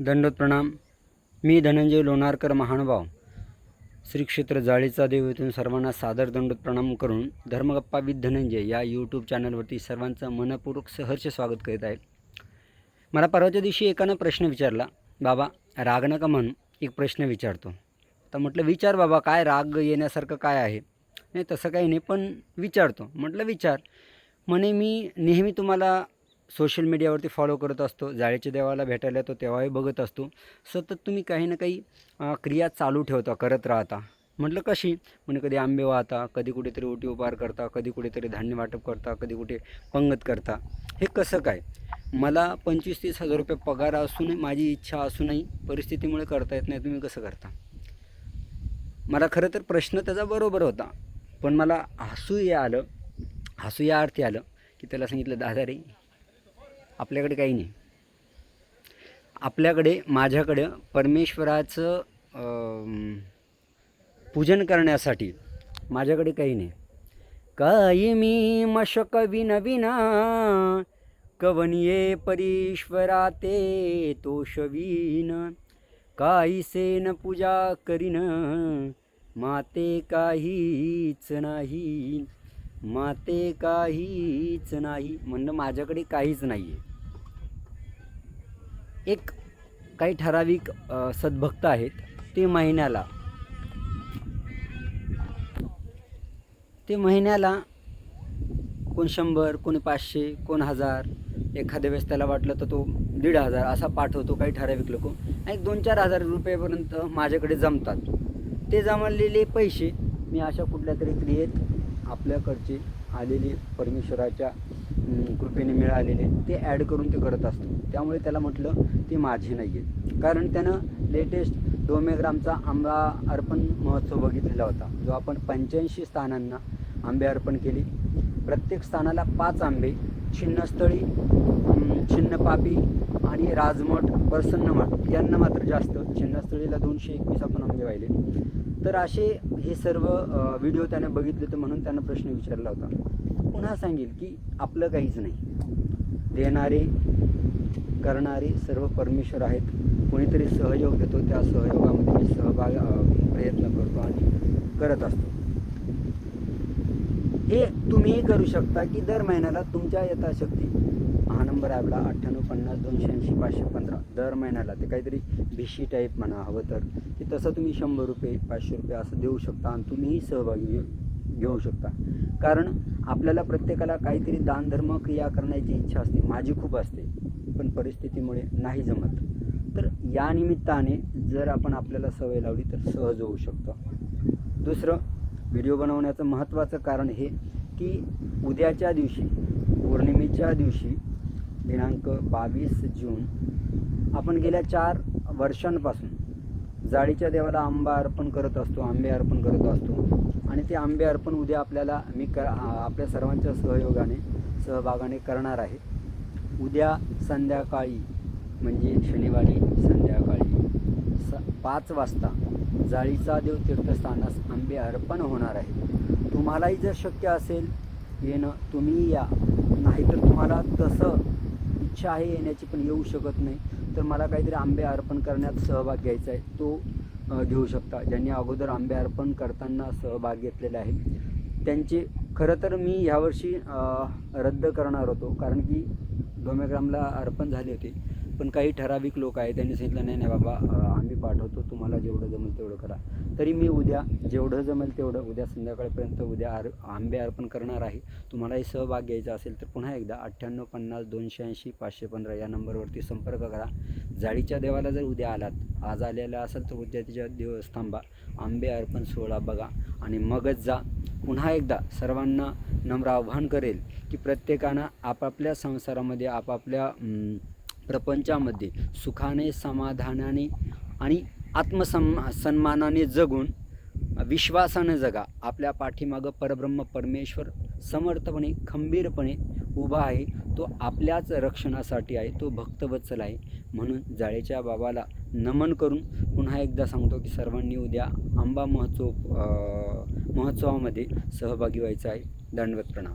दंडोत प्रणाम मी धनंजय लोणारकर महानुभाव. श्री क्षेत्र जाळीचा देव येथून सर्वांना सादर दंडोत प्रणाम करून धर्मगप्पा विथ धनंजय या यूट्यूब चॅनलवरती सर्वांचं मनपूर्वक सहर्ष स्वागत करीत आहे. मला परवाच्या दिवशी एकानं प्रश्न विचारला बाबा राग नका म्हणून एक प्रश्न विचारतो. तर म्हटलं विचार बाबा काय राग येण्यासारखं काय आहे? नाही तसं काही नाही पण विचारतो. म्हटलं विचार. म्हणे मी नेहमी तुम्हाला सोशल मीडियावरती फॉलो करत असतो. जाळीच्या देवाला भेटायला येतो तेव्हाही बघत असतो. सतत तुम्ही काही ना काही क्रिया चालू ठेवता करत राहता. म्हटलं कशी? म्हणजे कधी आंबे वाहता कधी कुठेतरी ओटी उपार करता कधी कुठेतरी धान्य वाटप करता कधी कुठे पंगत करता. हे कसं काय? मला पंचवीस तीस हजार रुपये पगार असूनही माझी इच्छा असूनही परिस्थितीमुळे करता येत नाही तुम्ही कसं करता? मला खरं तर प्रश्न त्याचा बरोबर होता. पण मला हसू या आलं हसू या अर्थी आलं की त्याला सांगितलं दादा रे आपल्याकडे काही नाही. आपल्याकडे माझ्याकडे परमेश्वराचं पूजन करण्यासाठी माझ्याकडे काही नाही. काही मी मशक विनविना कवनिये परीश्वरा ते तोषवीन काहीसेन पूजा करीन माते काहीच नाही. माते काहीच नाही म्हणणं माझ्याकडे काहीच नाही आहे एक काही ठराविक सद्भक्त आहेत ते महिन्याला. ते महिन्याला कोण शंभर कोणी पाचशे कोण हजार एखाद्या वेळेस त्याला वाटलं तर तो दीड हजार असा पाठवतो काही ठराविक लोक. आणि दोन चार हजार रुपयेपर्यंत माझ्याकडे जमतात. ते जमलेले पैसे मी अशा कुठल्या तरी क्रियेत आपल्याकडचे आलेली परमेश्वराच्या कृपेने मिळालेले ते ॲड करून ते करत असतो त्यामुळे त्याला म्हटलं ते माझे नाही आहे कारण त्यानं लेटेस्ट डोमेग्रामचा आंबा अर्पण महोत्सव बघितलेला होता. जो आपण पंच्याऐंशी स्थानांना आंबे अर्पण केले. प्रत्येक स्थानाला पाच आंबे छिन्नस्थळी छिन्नपापी आणि राजमठ प्रसन्नमठ यांना मात्र जास्त छिन्नस्थळीला दोनशे एकवीस आपण आंबे वाहिले तर असे हे सर्व व्हिडिओ त्याने बघितले होते म्हणून त्यानं प्रश्न विचारला होता. पुन्हा सांगेल की आपलं काहीच नाही. देणारे करणारे सर्व परमेश्वर आहेत. कोणीतरी सहयोग देतो त्या सहयोगामध्ये मी सहभाग प्रयत्न करतो आणि करत असतो. हे तुम्हीही करू शकता की दर महिन्याला तुमच्या यथाशक्ती. हा नंबर आहे आपला अठ्ठ्याण्णव पन्नास दोनशे ऐंशी पाचशे पंधरा. दर महिन्याला ते काहीतरी भिशी टाईप म्हणा हवं तर. की तसं तुम्ही शंभर रुपये पाचशे रुपये असं देऊ शकता आणि तुम्हीही सहभागी घेऊ- शकता. कारण आपल्याला प्रत्येकाला काहीतरी दानधर्म क्रिया करण्याची इच्छा असते. माझी खूप असते पण परिस्थितीमुळे नाही जमत. तर या निमित्ताने जर आपण आपल्याला सवय लावली तर सहज होऊ शकतो. दुसरं व्हिडिओ बनवण्याचं महत्त्वाचं कारण हे की उद्याच्या दिवशी पौर्णिमेच्या दिवशी दिनांक बावीस जून आपण गेल्या चार वर्षांपासून जाळीच्या देवाला आंबा अर्पण करत असतो आंबे अर्पण करत असतो. आणि ते आंबे अर्पण उद्या आपल्याला मी कर आपल्या सर्वांच्या सहयोगाने सहभागाने करणार आहे. उद्या संध्याकाळी म्हणजे शनिवारी संध्याकाळी. पाच वाजता जाळीचा देव तीर्थस्थानास आंबे अर्पण होणार आहे. तुम्हालाही जर शक्य असेल येणं तुम्ही या. नाहीतर तुम्हाला तसं इच्छा आहे येण्याची पण येऊ शकत नाही. तर मला काहीतरी आंबे अर्पण करण्यात सहभाग घ्यायचा आहे. तो घेऊ शकता. ज्यांनी अगोदर आंबे अर्पण करताना सहभाग घेतलेला आहे. त्यांचे खरं तर मी ह्यावर्षी रद्द करणार होतो. कारण की डोमेग्रामला अर्पण झाले होते. पण काही ठराविक लोक आहेत त्यांनी सांगितलं नाही नाही बाबा आम्ही पाठवतो तुम्हाला जेवढं जमेल तेवढं करा. तरी मी उद्या जेवढं जमेल तेवढं उद्या संध्याकाळपर्यंत उद्या आर आंबे अर्पण करणार आहे. तुम्हालाही सहभाग घ्यायचा असेल तर पुन्हा एकदा अठ्ठ्याण्णव पन्नास दोनशे ऐंशी पाचशे पंधरा या नंबरवरती संपर्क करा. जाळीच्या देवाला जर उद्या आलात आज आलेला असेल तर उद्याच्या दिवस थांबा. आंबे अर्पण सोहळा बघा आणि मगच जा. पुन्हा एकदा सर्वांना नम्र आव्हान करेल की प्रत्येकानं आपापल्या संसारामध्ये आपापल्या प्रपंचामध्ये सुखाने समाधानाने आणि आत्मसन्मा सन्मानाने जगून विश्वासानं जगा. आपल्या पाठीमागं परब्रह्म परमेश्वर समर्थपणे खंबीरपणे उभा आहे. तो आपल्याच रक्षणासाठी आहे. तो भक्तवत्सल आहे. म्हणून जाळेच्या बाबाला नमन करून पुन्हा एकदा सांगतो की सर्वांनी उद्या आंबा महोत्सव महोत्सवामध्ये सहभागी व्हायचं आहे. दंडवत प्रणाम.